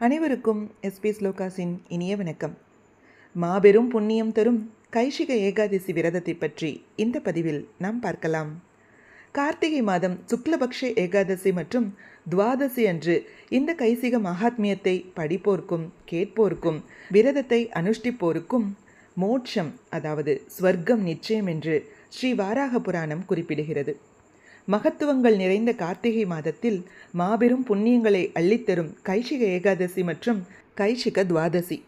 அனைவருக்கும் எஸ்பி ஸ்லோகாஸின் இனிய வணக்கம். மாபெரும் புண்ணியம் தரும் கைஷிக ஏகாதசி விரதத்தை பற்றி இந்த பதிவில் நாம் பார்க்கலாம். கார்த்திகை மாதம் சுக்லபக்ஷ ஏகாதசி மற்றும் துவாதசி அன்று இந்த கைசிக மகாத்மியத்தை படிப்போர்க்கும் கேட்போர்க்கும் விரதத்தை அனுஷ்டிப்போருக்கும் மோட்சம் அதாவது ஸ்வர்க்கம் நிச்சயம் என்று ஸ்ரீ வாராக புராணம் குறிப்பிடுகிறது. மகத்துவங்கள் நிறைந்த கார்த்திகை மாதத்தில் மாபெரும் புண்ணியங்களை அள்ளித்தரும் கைஷிக ஏகாதசி மற்றும் கைஷிக துவாதசி.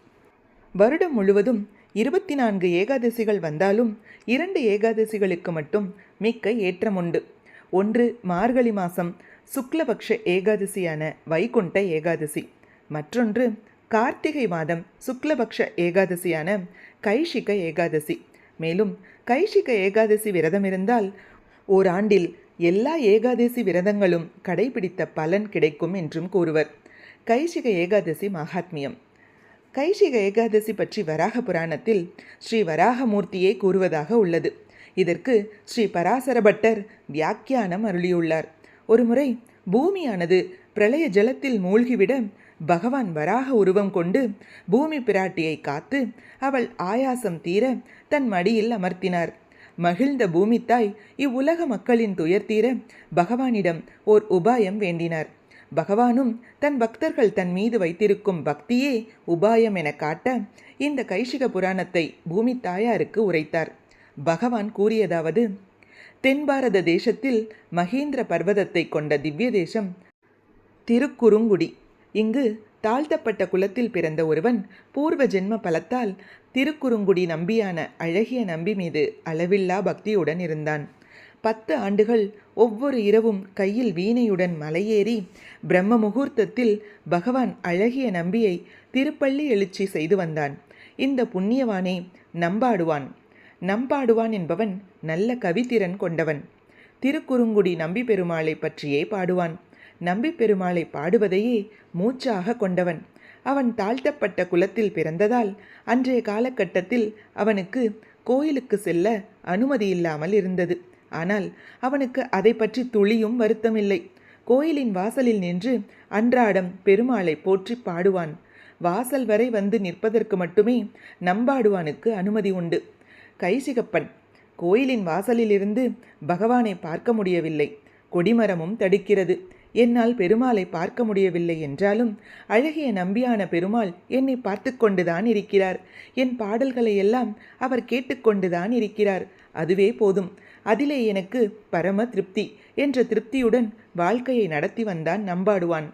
வருடம் முழுவதும் இருபத்தி நான்கு ஏகாதசிகள் வந்தாலும் இரண்டு ஏகாதசிகளுக்கு மட்டும் மிக்க ஏற்றம் உண்டு ஒன்று மார்கழி மாதம் சுக்லபக்ஷ ஏகாதசியான வைகுண்ட ஏகாதசி. மற்றொன்று கார்த்திகை மாதம் சுக்லபக்ஷ ஏகாதசியான கைஷிக ஏகாதசி. மேலும் கைஷிக ஏகாதசி விரதம் இருந்தால் ஓராண்டில் எல்லா ஏகாதசி விரதங்களும் கடைபிடித்த பலன் கிடைக்கும் என்றும் கூறுவர். கைஷிக ஏகாதசி மகாத்மியம். கைஷிக ஏகாதசி பற்றி வராக புராணத்தில் ஸ்ரீ வராகமூர்த்தியே கூறுவதாக உள்ளது. இதற்கு ஸ்ரீ பராசரபட்டர் வியாக்கியானம் அருளியுள்ளார். ஒருமுறை பூமியானது பிரளய ஜலத்தில் மூழ்கிவிட பகவான் வராக உருவம் கொண்டு பூமி பிராட்டியை காத்து அவள் ஆயாசம் தீர தன் மடியில் அமர்த்தினார். மகிழ்ந்த பூமித்தாய் இவ்வுலக மக்களின் துயர் தீர பகவானிடம் ஓர் உபாயம் வேண்டினார். பகவானும் தன் பக்தர்கள் தன் மீது வைத்திருக்கும் பக்தியே உபாயம் என காட்ட இந்த கைஷிக புராணத்தை பூமி தாயாருக்கு உரைத்தார். பகவான் கூறியதாவது தென் பாரத தேசத்தில் மகேந்திர பர்வதத்தை கொண்ட திவ்ய தேசம் திருக்குறுங்குடி. இங்கு தாழ்த்தப்பட்ட குலத்தில் பிறந்த ஒருவன் பூர்வ ஜென்ம பலத்தால் திருக்குறுங்குடி நம்பியான அழகிய நம்பி மீது அளவில்லா பக்தியுடன் இருந்தான். பத்து ஆண்டுகள் ஒவ்வொரு இரவும் கையில் வீணையுடன் மலையேறி பிரம்ம முகூர்த்தத்தில் பகவான் அழகிய நம்பியை திருப்பள்ளி எழுச்சி செய்து வந்தான். இந்த புண்ணியவானே நம்பாடுவான். நம்பாடுவான் என்பவன் நல்ல கவித்திறன் கொண்டவன். திருக்குறுங்குடி நம்பி பெருமாளை பற்றியே பாடுவான். நம்பி பெருமாளை பாடுவதையே மூச்சாக கொண்டவன். அவன் தாழ்த்தப்பட்ட குலத்தில் பிறந்ததால் அன்றைய காலகட்டத்தில் அவனுக்கு கோயிலுக்கு செல்ல அனுமதி இல்லாமல் இருந்தது. ஆனால் அவனுக்கு அதை பற்றி துளியும் வருத்தமில்லை. கோயிலின் வாசலில் நின்று அன்றாடம் பெருமாளை போற்றி பாடுவான். வாசல் வரை வந்து நிற்பதற்கு மட்டுமே நம்பாடுவானுக்கு அனுமதி உண்டு. கைசிகப்பன் கோயிலின் வாசலிலிருந்து பகவானை பார்க்க முடியவில்லை. கொடிமரமும் தடுக்கிறது. என்னால் பெருமாளை பார்க்க முடியவில்லை என்றாலும் அழகிய நம்பியான பெருமாள் என்னை பார்த்து கொண்டுதான் இருக்கிறார். என் பாடல்களை எல்லாம் அவர் கேட்டுக்கொண்டுதான் இருக்கிறார். அதுவே போதும். அதிலே எனக்கு பரம திருப்தி என்ற திருப்தியுடன் வாழ்க்கையை நடத்தி வந்தான் நம்பாடுவான்.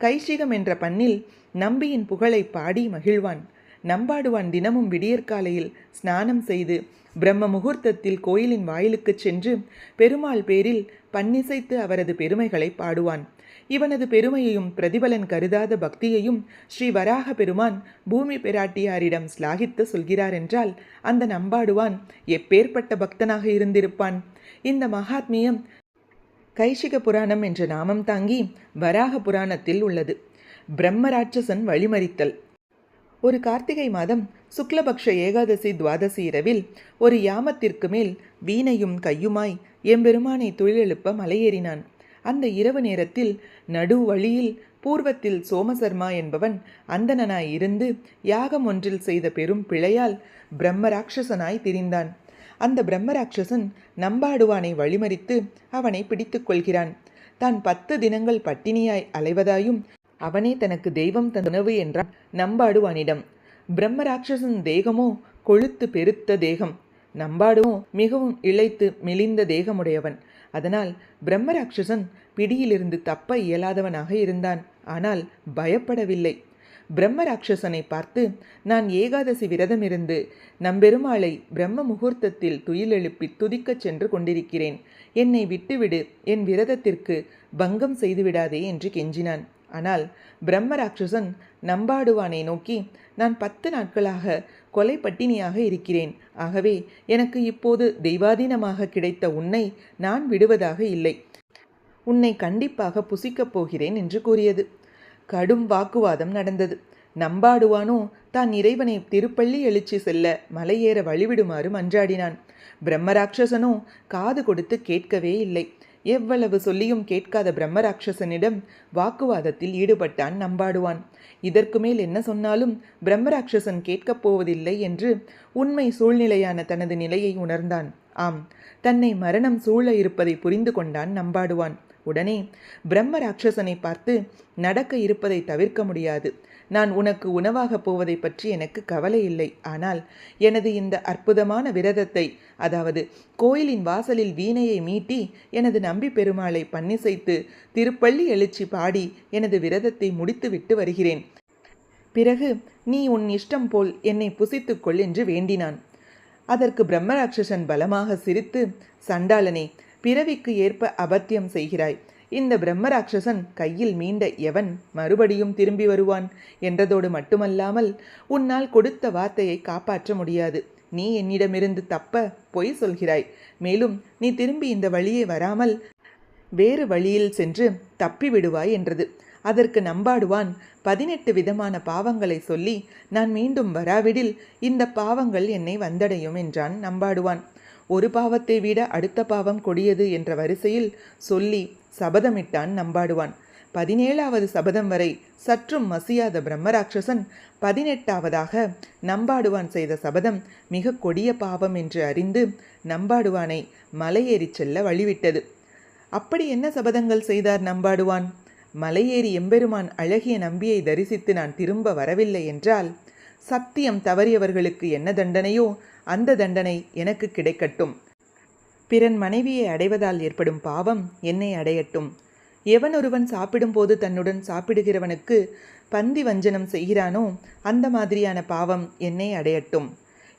கைசிகம் என்ற பண்ணில் நம்பியின் புகழை பாடி மகிழ்வான். நம்பாடுவான் தினமும் விடியற்காலையில் ஸ்நானம் செய்து பிரம்ம முகூர்த்தத்தில் கோயிலின் வாயிலுக்குச் சென்று பெருமாள் பேரில் பன்னிசைத்து அவரது பெருமைகளை பாடுவான். இவனது பெருமையையும் பிரதிபலன் கருதாத பக்தியையும் ஸ்ரீ வராக பெருமான் பூமி பெராட்டியாரிடம் ஸ்லாகித்து சொல்கிறார் என்றால் அந்த நம்பாடுவான் எப்பேற்பட்ட பக்தனாக இருந்திருப்பான். இந்த மகாத்மியம் கைஷிக புராணம் என்ற நாமம் தாங்கி வராக புராணத்தில் உள்ளது. பிரம்மராட்சசன் வழிமறித்தல். ஒரு கார்த்திகை மாதம் சுக்லபக்ஷ ஏகாதசி துவாதசி இரவில் ஒரு யாமத்திற்கு மேல் வீணையும் கையுமாய் எம்பெருமானை தொழிலெழுப்ப மலையேறினான். அந்த இரவு நேரத்தில் நடு வழியில் பூர்வத்தில் சோமசர்மா என்பவன் அந்தணனாய் இருந்து யாகம் ஒன்றில் செய்த பெரும் பிழையால் பிரம்மராட்சசனாய் திரிந்தான். அந்த பிரம்மராட்சசன் நம்பாடுவானை வழிமறித்து அவனை பிடித்துக்கொள்கிறான் தான் பத்து தினங்கள் பட்டினியாய் அலைவதாயும் அவனே தனக்கு தெய்வம் தந்தனவு என்றான். நம்பாடுவானிடம் பிரம்மராட்சசன் தேகமோ? கொழுத்து பெருத்த தேகம். நம்பாடுவோ? மிகவும் இழைத்து மெலிந்த தேகமுடையவன். அதனால் பிரம்மராட்சசன் பிடியிலிருந்து தப்ப இயலாதவனாக இருந்தான். ஆனால் பயப்படவில்லை. பிரம்மராட்சசனை பார்த்து நான் ஏகாதசி விரதம் இருந்து நம்பெருமாளை பிரம்ம முகூர்த்தத்தில் துயிலெழுப்பி துதிக்கச் சென்று கொண்டிருக்கிறேன். என்னை விட்டுவிடு. என் விரதத்திற்கு பங்கம் செய்துவிடாதே என்று கெஞ்சினான். ஆனால் பிரம்மராட்சசன் நம்பாடுவானை நோக்கி நான் பத்து நாட்களாக கொலை பட்டினியாக இருக்கிறேன். ஆகவே எனக்கு இப்போது தெய்வாதீனமாக கிடைத்த உன்னை நான் விடுவதாக இல்லை. உன்னை கண்டிப்பாக புசிக்கப் போகிறேன் என்று கூறியது. கடும் வாக்குவாதம் நடந்தது. நம்பாடுவானோ தான் இறைவனை திருப்பள்ளி எழுச்சி செல்ல மலையேற வழிவிடுமாறு மன்றாடினான். பிரம்மராட்சசனோ காது கொடுத்து கேட்கவே இல்லை. எவ்வளவு சொல்லியும் கேட்காத பிரம்மராட்சசனிடம் வாக்குவாதத்தில் ஈடுபட்டான் நம்பாடுவான். இதற்கு மேல் என்ன சொன்னாலும் பிரம்மராட்சசன் கேட்கப் போவதில்லை என்று உண்மை சூழ்நிலையான தனது நிலையை உணர்ந்தான். ஆம் தன்னை மரணம் சூழ இருப்பதை புரிந்து கொண்டான் நம்பாடுவான். உடனே பிரம்ம ராட்சசனை பார்த்து நடக்க இருப்பதை தவிர்க்க முடியாது. நான் உனக்கு உணவாகப் போவதை பற்றி எனக்கு கவலை இல்லை. ஆனால் எனது இந்த அற்புதமான விரதத்தை அதாவது கோயிலின் வாசலில் வீணையை மீட்டி எனது நம்பி பெருமாளை பன்னிசைத்து திருப்பள்ளி எழுச்சி பாடி எனது விரதத்தை முடித்துவிட்டு வருகிறேன். பிறகு நீ உன் இஷ்டம் போல் என்னை புசித்துக்கொள் என்று வேண்டினான். அதற்கு பிரம்மராட்சசன் பலமாக சிரித்து சண்டாளனே பிறவிக்கு ஏற்ப அபத்தியம் செய்கிறாய். இந்த பிரம்மராட்சசன் கையில் மீண்ட எவன் மறுபடியும் திரும்பி வருவான் என்றதோடு மட்டுமல்லாமல் உன்னால் கொடுத்த வார்த்தையை காப்பாற்ற முடியாது. நீ என்னிடமிருந்து தப்ப பொய் சொல்கிறாய். மேலும் நீ திரும்பி இந்த வழியே வராமல் வேறு வழியில் சென்று தப்பி விடுவாய் என்றது. அதற்கு நம்பாடுவான் பதினெட்டு விதமான பாவங்களை சொல்லி நான் மீண்டும் வராவிடில் இந்த பாவங்கள் என்னை வந்தடையும் என்றான் நம்பாடுவான். ஒரு பாவத்தை விட அடுத்த பாவம் கொடியது என்ற வரிசையில் சொல்லி சபதமிட்டான் நம்பாடுவான். பதினேழாவது சபதம் வரை சற்றும் மசியாத பிரம்மராட்சசன் பதினெட்டாவதாக நம்பாடுவான் செய்த சபதம் மிக கொடிய பாவம் என்று அறிந்து நம்பாடுவானை மலையேறிச் செல்ல வழிவிட்டது. அப்படி என்ன சபதங்கள் செய்தார் நம்பாடுவான்? மலையேறி எம்பெருமான் அழகிய நம்பியை தரிசித்து நான் திரும்ப வரவில்லை என்றால் சத்தியம் தவறியவர்களுக்கு என்ன தண்டனையோ அந்த தண்டனை எனக்கு கிடைக்கட்டும். பிறன் மனைவியை அடைவதால் ஏற்படும் பாவம் என்னை அடையட்டும். எவன் ஒருவன் சாப்பிடும்போது தன்னுடன் சாப்பிடுகிறவனுக்கு பந்தி வஞ்சனம் செய்கிறானோ அந்த மாதிரியான பாவம் என்னை அடையட்டும்.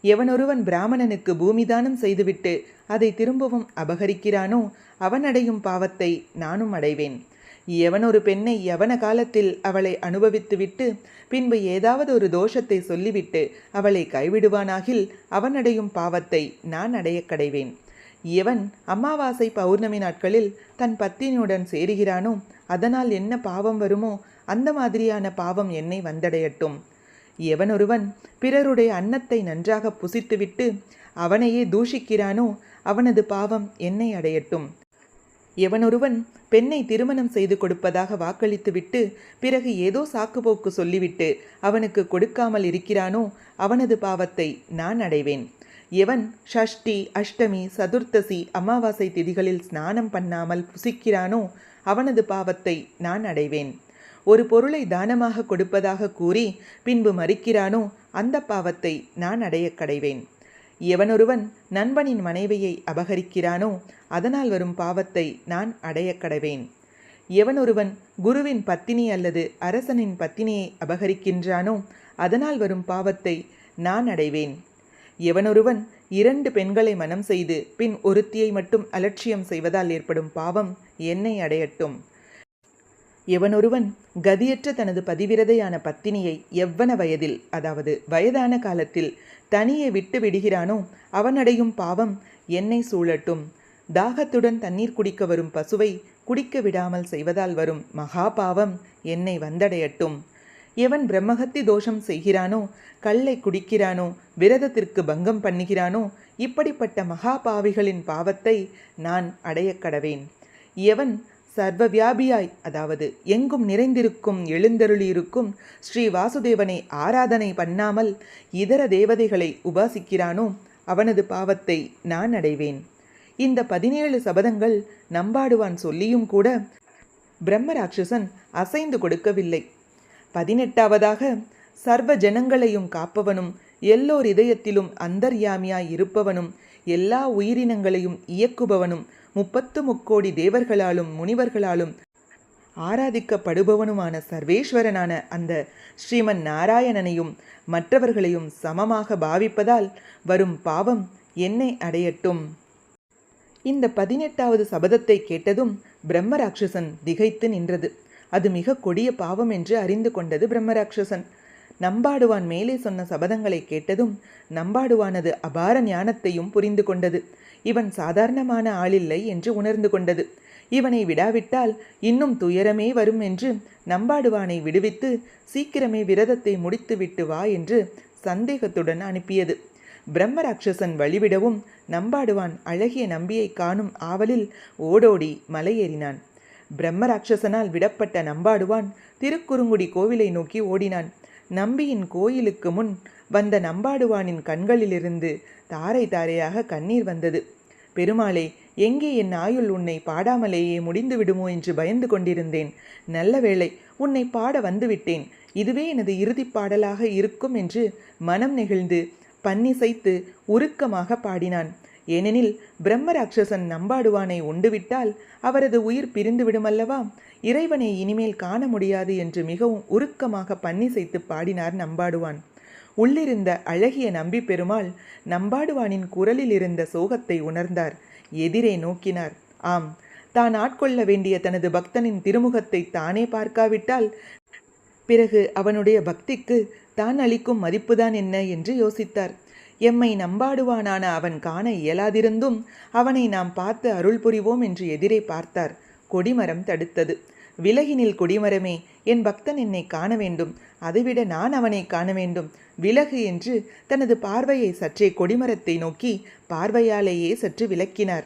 எவனொருவன் பிராமணனுக்கு பூமிதானம் செய்துவிட்டு அதை திரும்பவும் அபகரிக்கிறானோ அவன் அடையும் பாவத்தை நானும் அடைவேன். எவன் ஒரு பெண்ணை எவன காலத்தில் அவளை அனுபவித்துவிட்டு பின்பு ஏதாவது ஒரு தோஷத்தை சொல்லிவிட்டு அவளை கைவிடுவானாகில் அவன் அடையும் பாவத்தை நான் அடைய கடைவேன். எவன் அமாவாசை பௌர்ணமி நாட்களில் தன் பத்தினியுடன் சேருகிறானோ அதனால் என்ன பாவம் வருமோ அந்த மாதிரியான பாவம் என்னை வந்தடையட்டும். எவனொருவன் பிறருடைய அன்னத்தை நன்றாக புசித்துவிட்டு அவனையே தூஷிக்கிறானோ அவனது பாவம் என்னை அடையட்டும். எவனொருவன் பெண்ணை திருமணம் செய்து கொடுப்பதாக வாக்களித்துவிட்டு பிறகு ஏதோ சாக்குப்போக்கு சொல்லிவிட்டு அவனுக்கு கொடுக்காமல் இருக்கிறானோ அவனது பாவத்தை நான் அடைவேன். எவன் ஷஷ்டி அஷ்டமி சதுர்த்தசி அமாவாசை திதிகளில் ஸ்நானம் பண்ணாமல் புசிக்கிறானோ அவனது பாவத்தை நான் அடைவேன். ஒரு பொருளை தானமாக கொடுப்பதாக கூறி பின்பு மறிக்கிறானோ அந்த பாவத்தை நான் அடைய கடைவேன். எவனொருவன் நண்பனின் மனைவியை அபகரிக்கிறானோ அதனால் வரும் பாவத்தை நான் அடைய கடவேன். எவனொருவன் குருவின் பத்தினி அல்லது அரசனின் பத்தினியை அபகரிக்கின்றானோ அதனால் வரும் பாவத்தை நான் அடைவேன். எவனொருவன் இரண்டு பெண்களை மனம் செய்து பின் ஒருத்தியை மட்டும் அலட்சியம் செய்வதால் ஏற்படும் பாவம் என்னை அடையட்டும். எவனொருவன் கதியற்ற தனது பதிவிரதையான பத்தினியை எவ்வன வயதில் அதாவது வயதான காலத்தில் தனியே விட்டு விடுகிறானோ அவனடையும் பாவம் என்னை சூழட்டும். தாகத்துடன் தண்ணீர் குடிக்க வரும் பசுவை குடிக்க விடாமல் செய்வதால் வரும் மகா பாவம் என்னை வந்தடையட்டும். எவன் பிரம்மகத்தி தோஷம் செய்கிறானோ கல்லை குடிக்கிறானோ விரதத்திற்கு பங்கம் பண்ணுகிறானோ இப்படிப்பட்ட மகா பாவிகளின் பாவத்தை நான் அடைய கடவேன். எவன் சர்வ வியாபியாய் அதாவது எங்கும் நிறைந்திருக்கும் எழுந்தருளியிருக்கும் ஸ்ரீ வாசுதேவனை ஆராதனை பண்ணாமல் இதர தேவதைகளை உபாசிக்கிறானோ அவனது பாவத்தை நான் அடைவேன். இந்த பதினேழு சபதங்கள் நம்பாடுவான் சொல்லியும் கூட பிரம்மராட்சசன் அசைந்து கொடுக்கவில்லை. பதினெட்டாவதாக சர்வ ஜனங்களையும் காப்பவனும் எல்லோர் இதயத்திலும் அந்தர்யாமியாய் இருப்பவனும் எல்லா உயிரினங்களையும் இயக்குபவனும் முப்பத்து முக்கோடி தேவர்களாலும் முனிவர்களாலும் ஆராதிக்கப்படுபவனுமான சர்வேஸ்வரனான அந்த ஸ்ரீமன் நாராயணனையும் மற்றவர்களையும் சமமாக பாவிப்பதால் வரும் பாவம் என்னை அடையட்டும். இந்த பதினெட்டாவது சபதத்தை கேட்டதும் பிரம்மராட்சசன் திகைத்து நின்றது. அது மிக கொடிய பாவம் என்று அறிந்து கொண்டது பிரம்மராட்சசன். நம்பாடுவான் மேலே சொன்ன சபதங்களை கேட்டதும் நம்பாடுவானது அபார ஞானத்தையும் புரிந்து கொண்டது. இவன் சாதாரணமான ஆளில்லை என்று உணர்ந்து கொண்டது. இவனை விடாவிட்டால் இன்னும் துயரமே வரும் என்று நம்பாடுவானை விடுவித்து சீக்கிரமே விரதத்தை முடித்துவிட்டு வா என்று சந்தேகத்துடன் அனுப்பியது. பிரம்மராட்சசன் வழிவிடவும் நம்பாடுவான் அழகிய நம்பியை காணும் ஆவலில் ஓடோடி மலையேறினான். பிரம்மராட்சசனால் விடப்பட்ட நம்பாடுவான் திருக்குறுங்குடி கோவிலை நோக்கி ஓடினான். நம்பியின் கோயிலுக்கு முன் வந்த நம்பாடுவானின் கண்களிலிருந்து தாரை தாரையாக கண்ணீர் வந்தது. பெருமாளே எங்கே என் ஆயுள் உன்னை பாடாமலேயே முடிந்து விடுமோ என்று பயந்து கொண்டிருந்தேன். நல்ல வேளை உன்னை பாட வந்துவிட்டேன் இதுவே எனது இறுதிப் பாடலாக இருக்கும் என்று மனம் நெகிழ்ந்து பன்னிசைத்து உருக்கமாக பாடினான். ஏனெனில் பிரம்மராட்சசன் நம்பாடுவானை உண்டுவிட்டால் அவரது உயிர் பிரிந்து விடுமல்லவா இறைவனை இனிமேல் காண முடியாது என்று மிகவும் உருக்கமாக பன்னிசைத்து பாடினார் நம்பாடுவான். உள்ளிருந்த அழகிய நம்பி பெருமாள் நம்பாடுவானின் குரலில் இருந்த சோகத்தை உணர்ந்தார். எதிரே நோக்கினார். ஆம் தான் ஆட்கொள்ள வேண்டிய தனது பக்தனின் திருமுகத்தை தானே பார்க்காவிட்டால் பிறகு அவனுடைய பக்திக்கு தான் அளிக்கும் மதிப்புதான் என்ன என்று யோசித்தார். எம்மை நம்பாடுவானான அவன் காண இயலாதிருந்தும் அவனை நாம் பார்த்து அருள் புரிவோம் என்று எதிரே பார்த்தார். கொடிமரம் தடுத்தது. விலகினில் கொடிமரமே என் பக்தன் என்னை காண வேண்டும். அதைவிட நான் அவனை காண வேண்டும். விலகு என்று தனது பார்வையை சற்றே கொடிமரத்தை நோக்கி பார்வையாலேயே சற்று விளக்கினார்.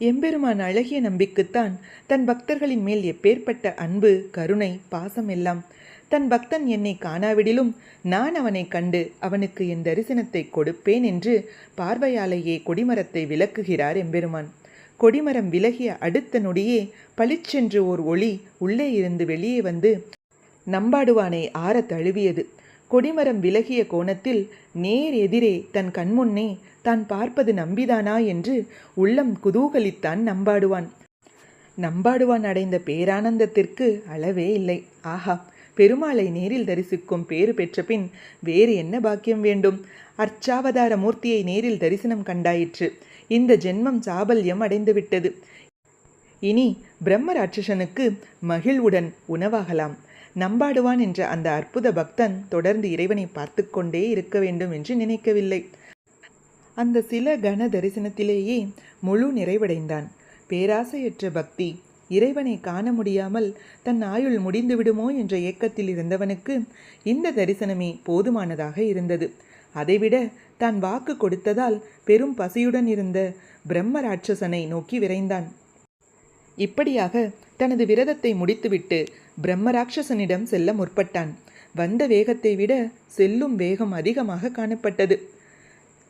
எம்பெருமான் அழகிய நம்பிக்குத்தான் தன் பக்தர்களின் மேல் எப்பேற்பட்ட அன்பு கருணை பாசம் எல்லாம் தன் பக்தன் என்னை காணாவிடிலும் நான் அவனை கண்டு அவனுக்கு என் தரிசனத்தை கொடுப்பேன் என்று பார்வையாலேயே கொடிமரத்தை விளக்குகிறார் எம்பெருமான். கொடிமரம் விலகிய அடுத்த நொடியே பளிச்சென்று ஓர் ஒளி உள்ளே இருந்து வெளியே வந்து நம்பாடுவானை ஆற தழுவியது. கொடிமரம் விலகிய கோணத்தில் நேர் எதிரே தன் கண்முன்னே தான் பார்ப்பது நம்பிதானா என்று உள்ளம் குதூகலித்தான் நம்பாடுவான். நம்பாடுவான் அடைந்த பேரானந்தத்திற்கு அளவே இல்லை. ஆஹா! பெருமாளை நேரில் தரிசிக்கும் பேறு பெற்ற பின் வேறு என்ன பாக்கியம் வேண்டும்? அர்ச்சாவதார மூர்த்தியை நேரில் தரிசனம் கண்டாயிற்று. இந்த ஜென்மம் சாபல்யம் அடைந்துவிட்டது இனி பிரம்ம ராட்சசனுக்கு மகிழ்வுடன் உணவாகலாம். நம்பாடுவான் என்ற அந்த அற்புத பக்தன் தொடர்ந்து இறைவனை பார்த்து கொண்டே இருக்க வேண்டும் என்று நினைக்கவில்லை. அந்த சில கன தரிசனத்திலேயே முழு நிறைவடைந்தான். பேராசையற்ற பக்தி இறைவனை காண முடியாமல் தன் ஆயுள் முடிந்து விடுமோ என்ற ஏக்கத்தில் இருந்தவனுக்கு இந்த தரிசனமே போதுமானதாக இருந்தது. அதைவிட தான் வாக்கு கொடுத்ததால் பெரும் பசியுடன் இருந்த பிரம்ம ராட்சசனை நோக்கி விரைந்தான். இப்படியாக தனது விரதத்தை முடித்துவிட்டு பிரம்ம ராட்சசனிடம் செல்ல முற்பட்டான். வந்த வேகத்தை விட செல்லும் வேகம் அதிகமாக காணப்பட்டது.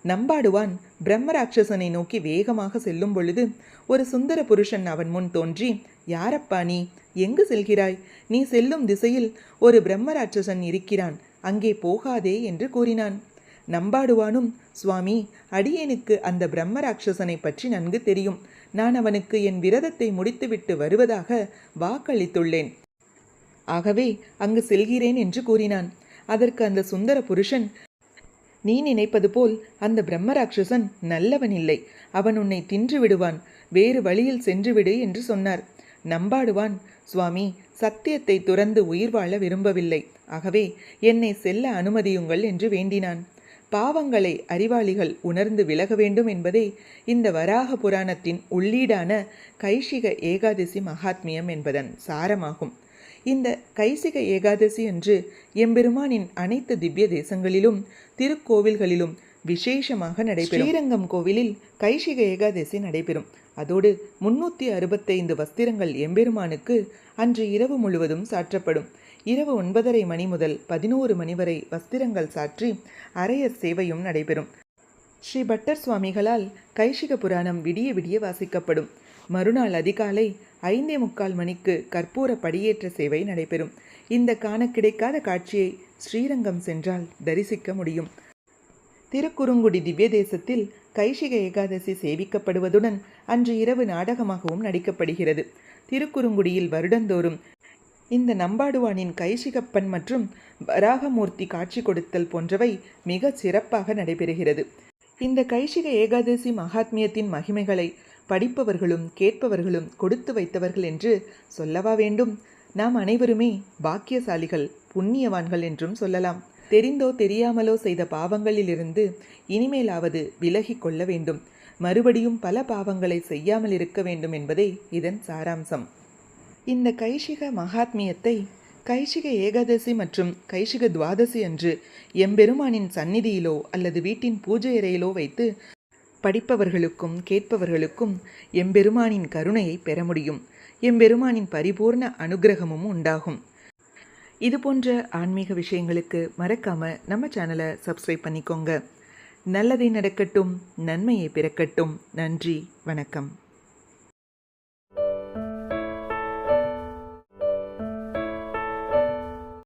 நம்பாடுவான். பிரம்மராட்சசனை நோக்கி வேகமாக செல்லும் பொழுது ஒரு சுந்தர புருஷன் அவன் முன் தோன்றி யாரப்பா நீ? எங்கு செல்கிறாய்? நீ செல்லும் திசையில் ஒரு பிரம்மராட்சசன் இருக்கிறான். அங்கே போகாதே என்று கூறினான். நம்பாடுவானும் சுவாமி. அடியேனுக்கு அந்த பிரம்மராட்சசனை பற்றி நன்கு தெரியும். நான் அவனுக்கு என் விரதத்தை முடித்துவிட்டு வருவதாக வாக்களித்துள்ளேன். ஆகவே அங்கு செல்கிறேன் என்று கூறினான். அதற்கு அந்த சுந்தர புருஷன் நீ நினைப்பது போல் அந்த பிரம்மராட்சசன் நல்லவன் இல்லை அவன் உன்னை தின்று விடுவான். வேறு வழியில் சென்றுவிடு என்று சொன்னார். நம்பாடுவான் சுவாமி சத்தியத்தை துறந்து உயிர் வாழ விரும்பவில்லை. ஆகவே என்னை செல்ல அனுமதியுங்கள் என்று வேண்டினான். பாவங்களை அறிவாளிகள் உணர்ந்து விலக வேண்டும் என்பதே இந்த வராக புராணத்தின் உள்ளீடான கைஷிக ஏகாதசி மகாத்மியம் என்பதன் சாரமாகும். இந்த கைசிக ஏகாதசி அன்று எம்பெருமானின் அனைத்து திவ்ய தேசங்களிலும் திருக்கோவில்களிலும் விசேஷமாக நடைபெறும். ஸ்ரீரங்கம் கோவிலில் கைசிக ஏகாதசி நடைபெறும். அதோடு முன்னூற்றி அறுபத்தைந்து வஸ்திரங்கள் எம்பெருமானுக்கு அன்று இரவு முழுவதும் சாற்றப்படும். இரவு ஒன்பதரை மணி முதல் பதினோரு மணி வரை வஸ்திரங்கள் சாற்றி அரையர் சேவையும் நடைபெறும். ஸ்ரீ பட்டர் சுவாமிகளால் கைஷிக புராணம் விடிய விடிய வாசிக்கப்படும். மறுநாள் அதிகாலை ஐந்தே முக்கால் மணிக்கு கற்பூர படியேற்ற சேவை நடைபெறும். இந்த காண கிடைக்காத காட்சியை ஸ்ரீரங்கம் சென்றால் தரிசிக்க முடியும். திருக்குறுங்குடி திவ்ய தேசத்தில் கைஷிக ஏகாதசி சேவிக்கப்படுவதுடன் அன்று இரவு நாடகமாகவும் நடிக்கப்படுகிறது. திருக்குறுங்குடியில் வருடந்தோறும் இந்த நம்பாடுவானின் கைசிகப்பன் மற்றும் வராகமூர்த்தி காட்சி கொடுத்தல் போன்றவை மிக சிறப்பாக நடைபெறுகிறது. இந்த கைஷிக ஏகாதசி மகாத்மியத்தின் மகிமைகளை படிப்பவர்களும் கேட்பவர்களும் கொடுத்து வைத்தவர்கள் என்று சொல்லவா வேண்டும்? நாம் அனைவருமே பாக்கியசாலிகள் புண்ணியவான்கள் என்றும் சொல்லலாம். தெரிந்தோ தெரியாமலோ செய்த பாவங்களிலிருந்து இனிமேலாவது விலகி கொள்ள வேண்டும். மறுபடியும் பல பாவங்களை செய்யாமல் இருக்க வேண்டும் என்பதே இதன் சாராம்சம். இந்த கைஷிக மகாத்மியத்தை கைஷிக ஏகாதசி மற்றும் கைஷிக துவாதசி அன்று எம்பெருமானின் சந்நிதியிலோ அல்லது வீட்டின் பூஜை அறையிலோ வைத்து படிப்பவர்களுக்கும் கேட்பவர்களுக்கும் எம்பெருமானின் கருணையை பெற முடியும். எம்பெருமானின் பரிபூர்ண அனுக்கிரகமும் உண்டாகும். இது போன்ற ஆன்மீக விஷயங்களுக்கு மறக்காம நம்ம சேனலை சப்ஸ்கிரைப் பண்ணிக்கோங்க. நல்லதே நடக்கட்டும் நன்மையை பிறக்கட்டும். நன்றி வணக்கம்.